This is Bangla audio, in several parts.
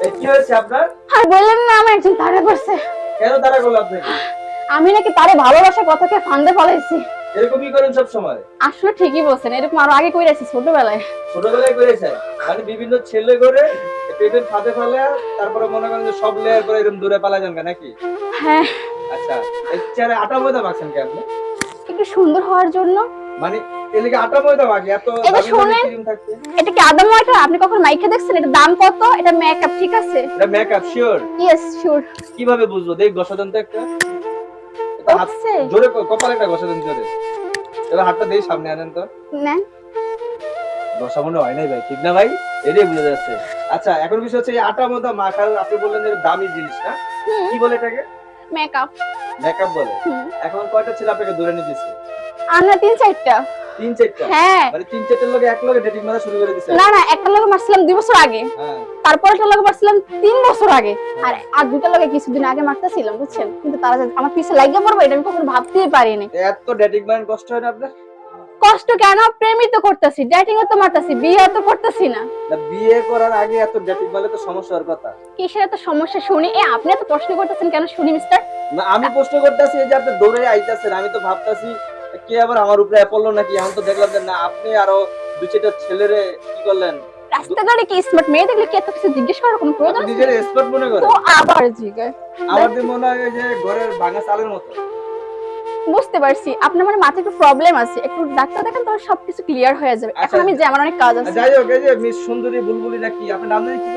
এই কি হয়েছে আপনার? আর বললেন না আমার একজন তারা করছে। কেন তারা করল আপনাকে? আমি নাকি তারে ভালোবাসার কথাকে ফান্দে ফলাইছি। এরকমই করেন সব সময় আসলে ঠিকই বলছেন এরকম আরও আগে কইরাছি ছোটবেলায়। ছোটবেলায় করেছেন মানে বিভিন্ন ছেলে করে পেটের ফাঁদে ফেলে তারপরে মনে করেন যে সব লেয়ার করে এরকম দূরে পালা যান নাকি? হ্যাঁ। আচ্ছা এই চেয়ারে আটা ময়দা মাখছেন কি আপনি? একটু সুন্দর হওয়ার জন্য। মানে এদিকে আটা ময়দা মাখি এত এটা দামি দামি শোনেন। ক্রিম থাকছে। এটা কি আদম ওয়াটার আপনি কখন মাইকে দেখছেন? এটা দাম কত? এটা মেকআপ ঠিক আছে? এটা মেকআপ শিওর ইয়েস শিওর কীভাবে বুঝব? দেখ ঘষা তো একটা। এটা হাত হচ্ছে জোরে কপালে একটা ঘষা জোরে। এবার হাতটা দিয়ে সামনে আনেন তো। নেন ঘষা মনে হয় নাই ভাই ঠিক না ভাই? এটাই বুঝা যাচ্ছে। আচ্ছা এখন বিষয় হচ্ছে এই আটা ময়দা মাখার আপনি বললেন যে দামি জিনিস না? কি বলে এটাকে? মেকআপ মেকআপ বলে। এখন কয়টা ছেলে আপনাকে দূরে নিয়ে দিচ্ছে আমরা তিন চারটা। তিন চারটা? হ্যাঁ। মানে তিন চারটার এক ডেটিং মারা শুরু করে না না একটা মারছিলাম দুই বছর আগে। হ্যাঁ। তারপর একটা মারছিলাম তিন বছর আগে। আর আর দুটা লোকে কিছুদিন আগে মারতেছিলাম বুঝছেন? কিন্তু তারা আমার পিছে লাগিয়ে পড়ব এটা আমি কখনো ভাবতেই পারিনি। এত ডেটিং ম্যান কষ্ট হয় না আপনার? কষ্ট কেন? প্রেমই তো করতেছি ডেটিং তো মারতেছি বিয়ে তো করতেছি না। বিয়ে করার আগে এত ডেটিং মারলে তো সমস্যা হওয়ার কথা। কিসের এত সমস্যা? শুনি এ আপনি এত প্রশ্ন করতেছেন কেন শুনি মিস্টার না আমি প্রশ্ন করতেছি এই যে আপনি দৌড়ে আইতাছেন আমি তো ভাবতাছি কে আবার আমার উপরে পড়ল নাকি? এখন তো দেখলাম যে না আপনি আরও দুই চারটা ছেলেরে কি করলেন? রাস্তাঘাটে কি স্মার্ট মেয়ে দেখলে কি এত কিছু জিজ্ঞেস করার কোনো প্রয়োজন? নিজের এক্সপার্ট মনে করেন? তো আবার জিজ্ঞেস। আমাদের মনে হয় যে ঘরের ভাঙা চালের মতো। বুঝতে পারছি। আপনার মানে মাথায় একটু প্রবলেম আছে। একটু ডাক্তার দেখেন তাহলে সবকিছু ক্লিয়ার হয়ে যাবে। এখন আচ্ছা। আমি যে আমার অনেক কাজ আছে। যাই হোক এই যে মিস সুন্দরী বুলবুলি নাকি আপনার নাম কি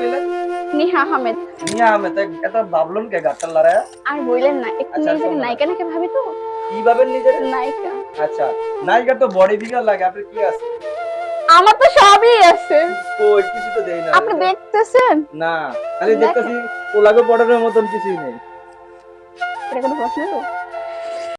নিহা আহমেদ। মিয়া আহমেদ এটা ভাবলেন কে গাটাল লারা আর বললেন না একটু আচ্ছা, নিজেকে নায়িকা নাকি ভাবি তো? কি ভাবেন নিজের নায়িকা। আচ্ছা নায়িকা তো বডি ফিগার লাগে আপনার কি আছে? আমার তো সবই আছে। কই কিছু তো দেই না আপনি দেখতেছেন? না খালি। দেখতেছি পোলাগো বর্ডারের মতন কিছুই নেই। এটা কোনো প্রশ্ন তো?